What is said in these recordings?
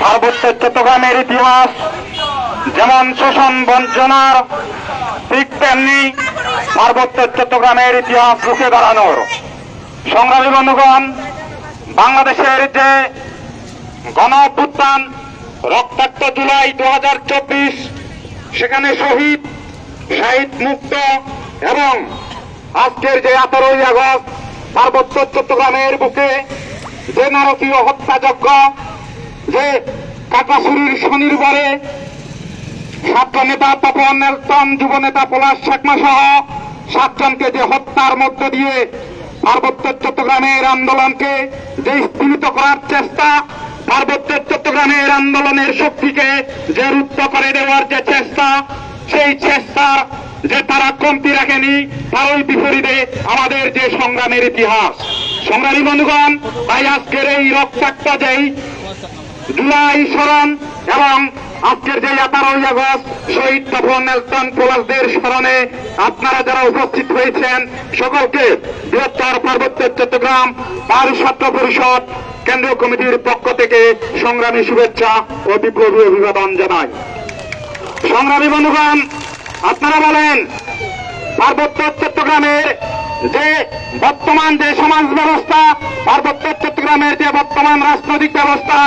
পার্বত্য চট্টগ্রামের ইতিহাস, যেমন শোষণ বঞ্চনার ঠিক তেমনি পার্বত্য চট্টগ্রামের ইতিহাস রুখে দাঁড়ানোর। সংগ্রামী বন্ধুগণ, বাংলাদেশের যে গণ অভ্যুত্থান রক্তাক্ত জুলাই দু হাজার চব্বিশ, সেখানে শহীদ শহীদ মুক্ত এবং আজকের যে আঠারোই আগস্ট পার্বত্য চট্টগ্রামের বুকে যে নারকীয় হত্যাযজ্ঞ যে কাকাশুরির শনিবারে ছাত্র নেতা তপন নেলসন যুব নেতা পলাশ শেখমা সহ সাতজনকে যে হত্যার মধ্য দিয়ে পার্বত্য চট্টগ্রামের আন্দোলনকে যে স্থিমিত করার চেষ্টা, পার্বত্য চট্টগ্রামের আন্দোলনের শক্তিকে যে রুদ্ধ করে দেওয়ার যে চেষ্টা, সেই চেষ্টার যে তারা কমতি রাখেনি, তারই বিপরীতে আমাদের যে সংগ্রামের ইতিহাস। সংগ্রামী বন্ধুগণ, তাই আজকের এই রক্তাক্ত যেই জুলাই স্মরণ এবং আজকের যে আঠারোই আগস্ট শহীদ তপন নেলসন পলাশদের স্মরণে আপনারা যারা উপস্থিত হয়েছেন, সকলকে বৃহত্তর পার্বত্য চট্টগ্রাম পাহাড়ি ছাত্র পরিষদ কেন্দ্রীয় কমিটির পক্ষ থেকে সংগ্রামী শুভেচ্ছা ও বিপ্লবী অভিবাদন জানায় সংগ্রামী বন্ধুগণ, আপনারা বলেন, পার্বত্য চট্টগ্রামের যে বর্তমান যে সমাজ ব্যবস্থা পার্বত্য চট্টগ্রামের যে বর্তমান রাজনৈতিক ব্যবস্থা,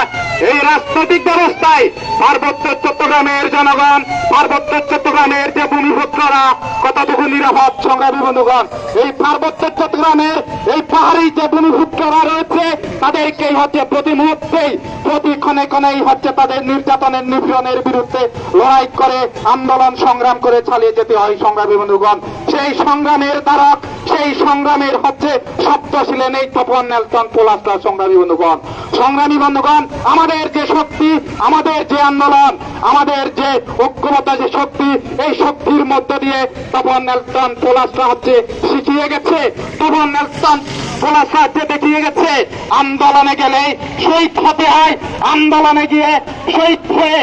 এই রাজনৈতিক ব্যবস্থায় পার্বত্য চট্টগ্রামের জনগণ, পার্বত্য চট্টগ্রামের যে ভূমিপুত্ররা, কতটুকু নিরাপদ সংগ্রামী বন্ধুগণ, এই পার্বত্য চট্টগ্রামের এই পাহাড়ি যে ভূমিপুত্ররা রয়েছে তাদেরকেই হচ্ছে প্রতি মুহূর্তেই, প্রতি ক্ষণে ক্ষণেই হচ্ছে তাদের নির্যাতনের নিপীড়নের বিরুদ্ধে লড়াই করে, আন্দোলন সংগ্রাম করে চালিয়ে যেতে হয় সংগ্রামী বন্ধুগণ। সেই সংগ্রামের দ্বারক, সেই সংগ্রামের হচ্ছে শব্দ ছিলেন এই তপন নেলসন পোলাস্টার সংগ্রামী বন্ধুগণ। সংগ্রামী বন্ধুগণ, আমাদের যে শক্তি, আমাদের যে আন্দোলন, আমাদের যে ঐক্যবদ্ধ যে শক্তি, এই শক্তির মধ্য দিয়ে তপন নেলসন পোলাস্টা হচ্ছে শিখিয়ে গেছে। তপন নেলসন পোলাস্টা হচ্ছে দেখিয়ে গেছে, আন্দোলনে গেলে শহীদ হতে হয়। আন্দোলনে গিয়ে শহীদ হয়ে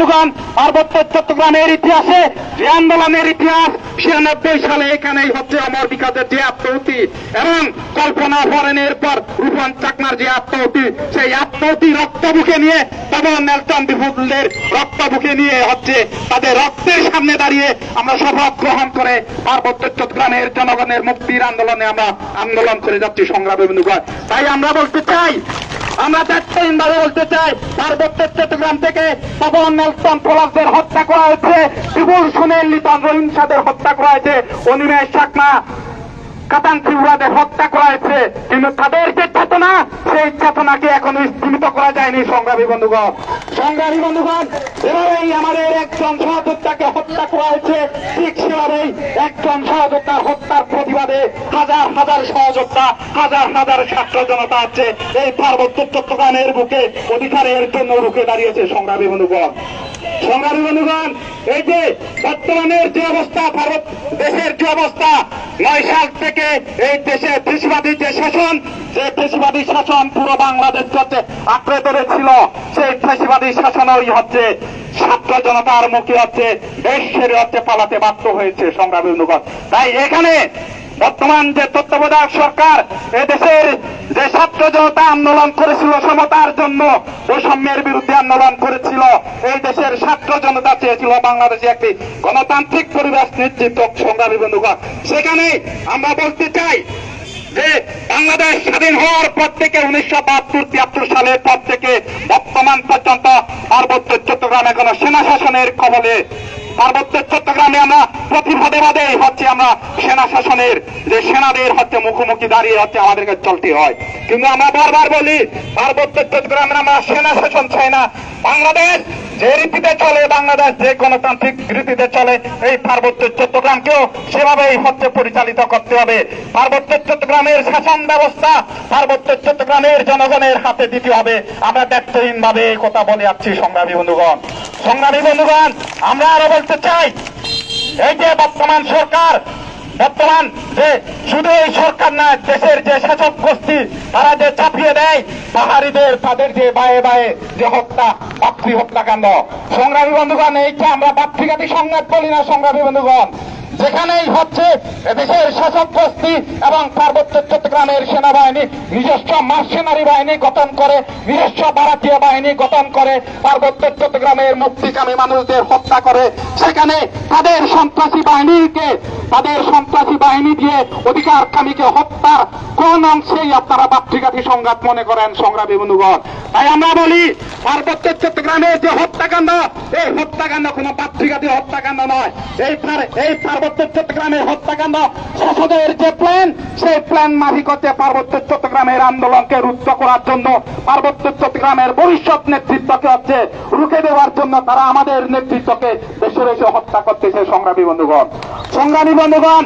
বন্ধুগণ পার্বত্য চট্টগ্রামের ইতিহাসে যে আন্দোলনের ইতিহাস, ছিয়ানব্বই সালে এখানেই হচ্ছে অমর বিকাশের যে আত্মহতি এবং কল্পনা ফরেনের পর রূপন চাকমার যে আত্মহতি সেই আত্মহতি রক্ত বুকে নিয়ে তখন নেলসন বিপুলদের রক্ত বুকে নিয়ে হচ্ছে তাদের রক্তের সামনে দাঁড়িয়ে আমরা শপথ গ্রহণ করে পার্বত্য চট্টগ্রামের জনগণের মুক্তির আন্দোলনে আমরা আন্দোলন করে যাচ্ছি সংগ্রামী বন্ধুগণ। তাই আমরা বলতে চাই আমরা দায়িত্বহীন ভাবে বলতে চাই পার্বত্য চট্টগ্রাম থেকে পবন নেলসন প্রলাপদের হত্যা করা হয়েছে বিপুল সুনীল রহিম রহিমসাদের হত্যা করা হয়েছে, অনিমেষ চাকমা ত্রিপুরাদের হত্যা করা হয়েছে কিন্তু তাদের যে চেতনা, সেই চেতনাকে এখনও স্থিমিত করা যায়নি সংগ্রামী বন্ধুগণ। সংগ্রামী বন্ধুগণ এভাবেই আমাদের একজন সহযোদ্ধাকে হত্যা করা হয়েছে ঠিক সেভাবেই একজন সহযোদ্ধার হত্যার প্রতিবাদে হাজার হাজার সহযোদ্ধা, হাজার হাজার ছাত্র জনতা আছে। এই পার্বত্য চট্টগ্রামের বুকে অধিকারের জন্য রুখে দাঁড়িয়েছে সংগ্রামী বন্ধুগণ। সংগ্রামী বন্ধুগণ, এই যে বর্তমানের যে অবস্থা, ভারত দেশের যে অবস্থা নয় সাল থেকে এই দেশে কৃষিবাদী যে শাসন যে কৃষিবাদী শাসন পুরো বাংলাদেশ আঁকড়ে ধরেছিল। সেই কৃষিবাদী শাসনই হচ্ছে ছাত্র জনতার মুখে হচ্ছে, দেশ ছেড়ে হচ্ছে, পালাতে বাধ্য হয়েছে। সংগ্রামী বন্ধুগণ, তাই এখানে বর্তমান যে তত্ত্বাবধায়ক সরকার এদেশের যে ছাত্র জনতা আন্দোলন করেছিল সমতার জন্য, বৈষম্যের বিরুদ্ধে আন্দোলন করেছিল, এই দেশের ছাত্র জনতা চেয়েছিল বাংলাদেশে একটি গণতান্ত্রিক পরিবেশ নিশ্চিত সংগ্রামী বন্ধুগণ। সেখানে আমরা বলতে চাই যে বাংলাদেশ স্বাধীন হওয়ার পর থেকে উনিশশো বাহাত্তর তিয়াত্তর সালের পর থেকে বর্তমান পর্যন্ত পার্বত্য চট্টগ্রাম এখনও সেনা শাসনের কবলে। পার্বত্য চট্টগ্রামে আমরা প্রতিবাদে পদে হচ্ছে আমরা সেনা শাসনের যে সেনাদের হচ্ছে মুখোমুখি দাঁড়িয়ে হচ্ছে আমাদেরকে চলতে হয়। কিন্তু আমরা বারবার বলি, পার্বত্য চট্টগ্রামে আমরা সেনা শাসন চাই না। বাংলাদেশ যে রীতিতে চলে বাংলাদেশ, যে গণতান্ত্রিক রীতিতে চলে এই পার্বত্য চট্টগ্রামকেও সেভাবেই হচ্ছে পরিচালিত করতে হবে। পার্বত্য চট্টগ্রামের শাসন ব্যবস্থা, পার্বত্য চট্টগ্রামের জনগণের হাতে দিতে হবে। আমরা দায়িত্বহীন ভাবে কথা বলে যাচ্ছি, সংগ্রামী বন্ধুগণ। সংগ্রামী বন্ধুগণ, আমরা আরও বলতে চাই, এই যে বর্তমান সরকার বর্তমান যে শুধু এই সরকার না, দেশের যে শাসক গোষ্ঠী, তারা যে চাপিয়ে দেয়, পাহাড়িদের, তাদের যে বায়ে বায়ে যে হত্যা মাতৃ হত্যাকাণ্ড। সংগ্রামী বন্ধুগণ, এইটা আমরা মাতৃঘাতী সংঘাত বলি না, সংগ্রামী বন্ধুগণ। যেখানেই হচ্ছে, দেশের শাসক গোষ্ঠী এবং পার্বত্য চট্টগ্রামের সেনাবাহিনী, নিজস্ব মার্সেনারি বাহিনী গঠন করে, নিজস্ব ভারতীয় বাহিনী গঠন করে, পার্বত্য চট্টগ্রামের মুক্তিকামী মানুষদের হত্যা করে, সেখানে তাদের সন্ত্রাসী বাহিনীকে তাদের সন্ত্রাসী বাহিনী দিয়ে অধিকার কামীকে হত্যার কোন অংশেই আপনারা মাতৃঘাতী সংঘাত মনে করেন, সংগ্রামী বন্ধুগণ? তাই আমরা বলি, পার্বত্য চট্টগ্রামের যে হত্যাকাণ্ড, এই হত্যাকাণ্ড কোন মাতৃঘাতী হত্যাকাণ্ড নয়। এই এই পার্বত্য চট্টগ্রামের হত্যাকাণ্ড শাসকের যে প্ল্যান সেই প্ল্যান মাফিক হচ্ছে পার্বত্য চট্টগ্রামের আন্দোলনকে রুদ্ধ করার জন্য পার্বত্য চট্টগ্রামের ভবিষ্যৎ নেতৃত্বকে হচ্ছে রুখে দেওয়ার জন্য তারা আমাদের নেতৃত্বকে দেশে দেশে হত্যা করতেছে সংগ্রামী বন্ধুগণ। সংগ্রামী বন্ধুগণ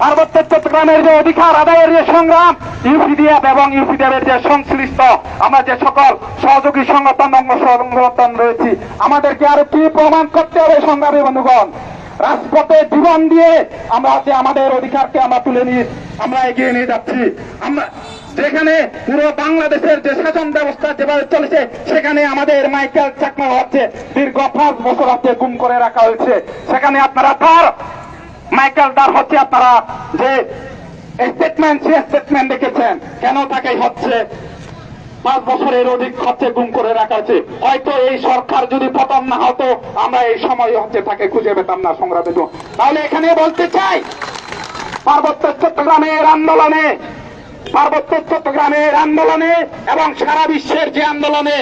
পার্বত্য চট্টগ্রামের যে অধিকার আদায়ের যে সংগ্রাম, ইউপিডিএফ এবং ইউপিডিএফের যে সংশ্লিষ্ট, আমরা যে সকল সহযোগী সংগঠন, অঙ্গ সংগঠন রয়েছি, আমাদেরকে আরও কি প্রমাণ করতে হবে সংগ্রামী বন্ধুগণ? রাজপথে জীবন দিয়ে আমরা হচ্ছে আমাদের অধিকারকে আমরা তুলে নিয়ে, আমরা এগিয়ে নিয়ে যাচ্ছি। আমরা যেখানে পুরো বাংলাদেশের যে শাসন ব্যবস্থা যেভাবে চলেছে, সেখানে আমাদের মাইকেল চাকমা হচ্ছে, দীর্ঘ পাঁচ বছর হচ্ছে গুম করে রাখা হয়েছে। সেখানে আপনারা তার মাইকেল দার হচ্ছে আপনারা যে স্টেটমেন্ট সে স্টেটমেন্ট দেখেছেন। কেন তাকে হচ্ছে? পাঁচ বছরের অধিক হচ্ছে গুম করে রাখা আছে হয়তো এই সরকার যদি পতন না হতো, আমরা এই সময় হচ্ছে তাকে খুঁজে পেতাম না সংগ্রামে। তাহলে এখানে বলতে চাই, পার্বত্য চট্টগ্রামের আন্দোলনে, পার্বত্য চট্টগ্রামের আন্দোলনে এবং সারা বিশ্বের যে আন্দোলনে,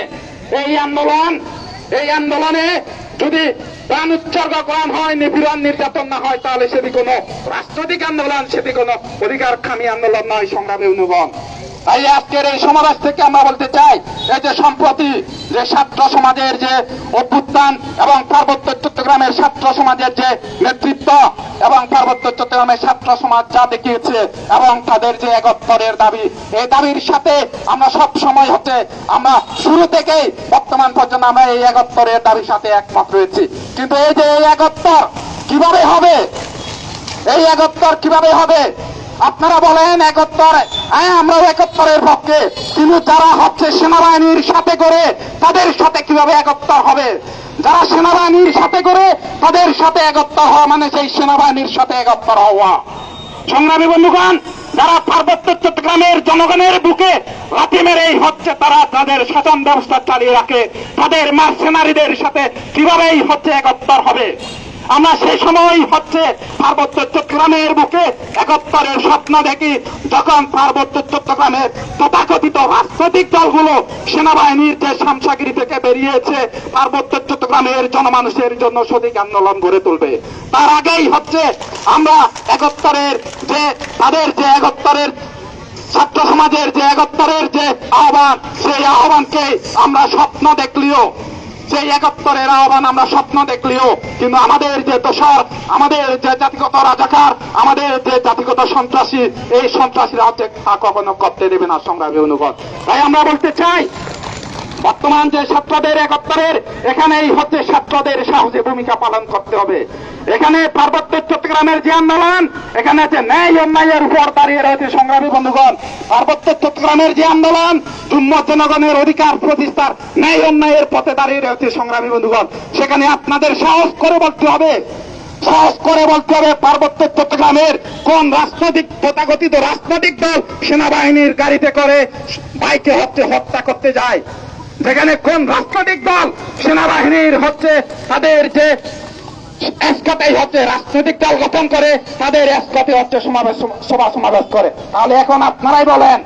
এই আন্দোলন, এই আন্দোলনে যদি প্রাণ উৎসর্গ করান হয়, নিপীড়ন, নির্যাতন না হয়, তাহলে সেটি কোনো রাষ্ট্রদিক আন্দোলন, সেটি কোনো অধিকার খামি আন্দোলন নয়, সংগ্রামী অনুগণ তাই আজকের এই সমাবেশ থেকে আমরা বলতে চাই, এই যে সম্প্রতি যে ছাত্র সমাজের যে অভ্যুত্থান এবং পার্বত্য চট্টগ্রামের ছাত্র সমাজের যে নেতৃত্ব এবং পার্বত্য চট্টগ্রামের ছাত্র সমাজ যা দেখিয়েছে এবং তাদের যে একত্তরের দাবি, এই দাবির সাথে আমরা সব সময় হচ্ছে আমরা শুরু থেকেই বর্তমান পর্যন্ত আমরা এই একত্তরের দাবির সাথে একমত রয়েছি। কিন্তু এই যে এই একত্তর কীভাবে হবে? এই একত্তর কীভাবে হবে? আপনারা বলেন একত্তর। হ্যাঁ আমরাও একত্তরের পক্ষে। কিন্তু যারা হচ্ছে সেনাবাহিনীর সাথে করে, তাদের সাথে কীভাবে একত্তর হবে? যারা সেনাবাহিনীর সাথে করে, তাদের সাথে একত্তর হওয়া মানে সেই সেনাবাহিনীর সাথে একত্তর হওয়া। সংগ্রামী বন্ধুগণ, যারা পার্বত্য চট্টগ্রামের জনগণের বুকে লাথি মেরেই হচ্ছে, তারা তাদের শাসন ব্যবস্থা চালিয়ে রাখে। তাদের মার্সেনারিদের সাথে কিভাবেই হচ্ছে একত্তর হবে? আমরা সেই সময় হচ্ছে পার্বত্য চট্টগ্রামের বুকে একত্তরের স্বপ্ন দেখি, যখন পার্বত্য চট্টগ্রামের তথাকথিত রাজনৈতিক দলগুলো সেনাবাহিনীর যে সামসাগিরি থেকে বেরিয়েছে, পার্বত্য চট্টগ্রামের জনমানুষের জন্য সঠিক আন্দোলন গড়ে তুলবে। তার আগেই হচ্ছে আমরা একত্তরের যে, তাদের যে একত্তরের ছাত্র সমাজের যে একত্তরের যে আহ্বান, সেই আহ্বানকে আমরা স্বপ্ন দেখলিও। সেই একাত্তরের আহ্বান আমরা স্বপ্ন দেখলেও। কিন্তু আমাদের যে দোষর, আমাদের যে জাতিগত রাজাকার, আমাদের যে জাতিগত সন্ত্রাসী, এই সন্ত্রাসীরা হচ্ছে তা কখনো করতে দেবে না সংগ্রামী অনুগত। তাই আমরা বলতে চাই, বর্তমান যে ছাত্রদের একাত্তরের এখানেই হচ্ছে ছাত্রদের সাহসী ভূমিকা পালন করতে হবে। এখানে পার্বত্য চট্টগ্রামের যে আন্দোলন, এখানে যে ন্যায় অন্যায়ের উপর দাঁড়িয়ে রয়েছে সংগ্রামী বন্ধুগণ। পার্বত্য চট্টগ্রামের যে আন্দোলন জুম্ম জনগণের অধিকার প্রতিষ্ঠার ন্যায় অন্যায়ের পথে দাঁড়িয়ে রয়েছে সংগ্রামী বন্ধুগণ। সেখানে আপনাদের সাহস করে বলতে হবে। সাহস করে বলতে হবে পার্বত্য চট্টগ্রামের কোন রাজনৈতিক তথাকথিত রাজনৈতিক দল সেনাবাহিনীর গাড়িতে করে বাইকে হচ্ছে হত্যা করতে যায়। যেখানে কোন রাজনৈতিক দল সেনাবাহিনীর হচ্ছে তাদের যে এসকাতেই হচ্ছে রাজনৈতিক দল গঠন করে, তাদের এসকাতে হচ্ছে সমাবেশ, সভা সমাবেশ করে। তাহলে এখন আপনারাই বলেন,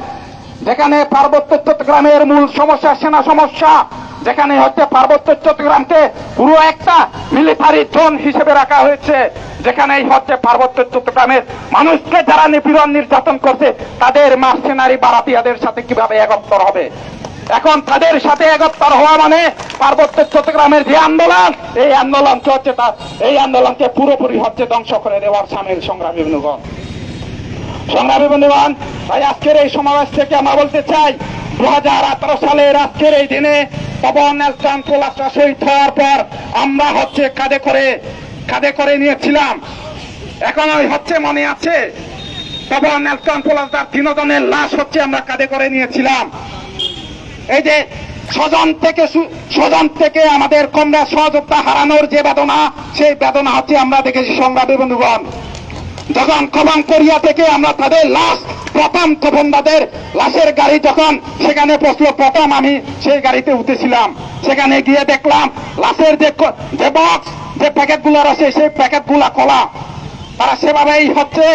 যেখানে পার্বত্য চট্টগ্রামের মূল সমস্যা সেনা সমস্যা, যেখানে হচ্ছে পার্বত্য চট্টগ্রামকে পুরো একটা মিলিটারি জোন হিসেবে রাখা হয়েছে, যেখানেই হচ্ছে পার্বত্য চট্টগ্রামের মানুষকে যারা নিপীড়ন নির্যাতন করছে, তাদের মার্সেনারি বারাতিয়াদের সাথে কীভাবে একত্তর হবে? এখন তাদের সাথে একত্তর হওয়া মানে পার্বত্য চট্টগ্রামের যে আন্দোলন, এই আন্দোলনকে হচ্ছে তার এই আন্দোলনকে পুরোপুরি হচ্ছে ধ্বংস করে দেওয়ার সামিল সংগ্রামী বন্ধুগণ সংগ্রামী বন্ধুগণ, তাই আজকের এই সমাবেশ থেকে আমরা বলতে চাই দু হাজার আঠারো সালের আজকের এই দিনে পবন নেলসন পোলাসা শহীদ হওয়ার পর আমরা হচ্ছে কাঁধে করে কাঁধে করে নিয়েছিলাম। এখন ওই হচ্ছে মনে আছে পবন নেলসন পোলাসার তিনজনের লাশ হচ্ছে আমরা কাঁধে করে নিয়েছিলাম। এই যে স্বজন থেকে স্বজন থেকে আমাদের কমরা সহযোগিতা হারানোর যে বেদনা, সেই বেদনা হচ্ছে আমরা দেখেছি সংগ্রামী বন্ধুগণ। যখন কবাং কোরিয়া থেকে আমরা তাদের লাশ, প্রথম তপনদাদের লাশের গাড়ি যখন সেখানে পৌঁছলো, প্রথম আমি সেই গাড়িতে উঠেছিলাম। সেখানে গিয়ে দেখলাম, লাশের যে যে বক্স যে প্যাকেটগুলো আছে সেই প্যাকেটগুলা খোলা তারা সেভাবেই হচ্ছে,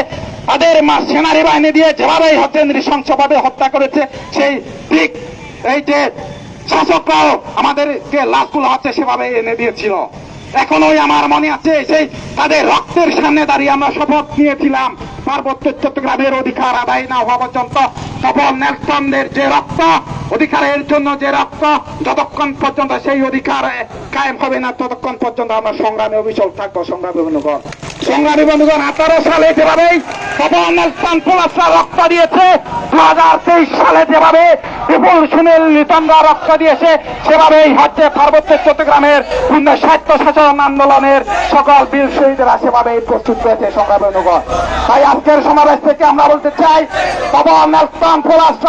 তাদের মা সেনারি বাহিনী দিয়ে যেভাবেই হচ্ছে, নৃশংসভাবে হত্যা করেছে, সেই এই যে শাসকরাও আমাদেরকে লাশগুলো হচ্ছে সেভাবে এনে দিয়েছিল। এখনোই আমার মনে আছে, সেই তাদের রক্তের সামনে দাঁড়িয়ে আমরা শপথ নিয়েছিলাম। পার্বত্য চট্টগ্রামের অধিকার আদায় না হওয়া পর্যন্ত তখন নেলসনদের যে রক্ত, অধিকারের জন্য যে রক্ত, যতক্ষণ পর্যন্ত সেই অধিকার কায়েম হবে না, ততক্ষণ পর্যন্ত আমরা সংগ্রামে অবিচল থাকব, সংগ্রামী বন্ধুগণ। সংগ্রামী বন্ধুগণ, আঠারো সালে যেভাবে তখন নেলসন পোলাসরা রক্ত দিয়েছে দু হাজার তেইশ সালে যেভাবে বিপুল সুনীল লিটনরা রক্ত দিয়েছে। সেভাবেই হচ্ছে পার্বত্য চট্টগ্রামের স্বায়ত্ত শাসন আন্দোলনের সকল বীর শহীদেরা সেভাবেই প্রস্তুত রয়েছে সংগ্রামী বন্ধুগণ তাই আজকের সমাবেশ থেকে আমরা বলতে চাই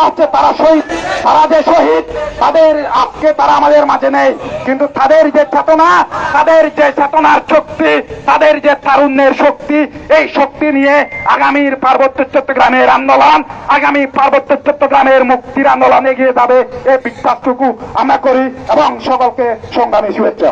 হচ্ছে তারা শহীদ, তারা যে শহীদ, তাদের আজকে তারা আমাদের মাঝে নেই। কিন্তু তাদের যে চেতনা, তাদের যে চেতনার শক্তি, তাদের যে তারুণ্যের শক্তি, এই শক্তি নিয়ে আগামীর পার্বত্য চট্টগ্রামের আন্দোলন, আগামী পার্বত্য চট্টগ্রামের মুক্তির আন্দোলন এগিয়ে যাবে। এই বিশ্বাসটুকু আমরা করি এবং সকলকে সংগ্রামী শুভেচ্ছা।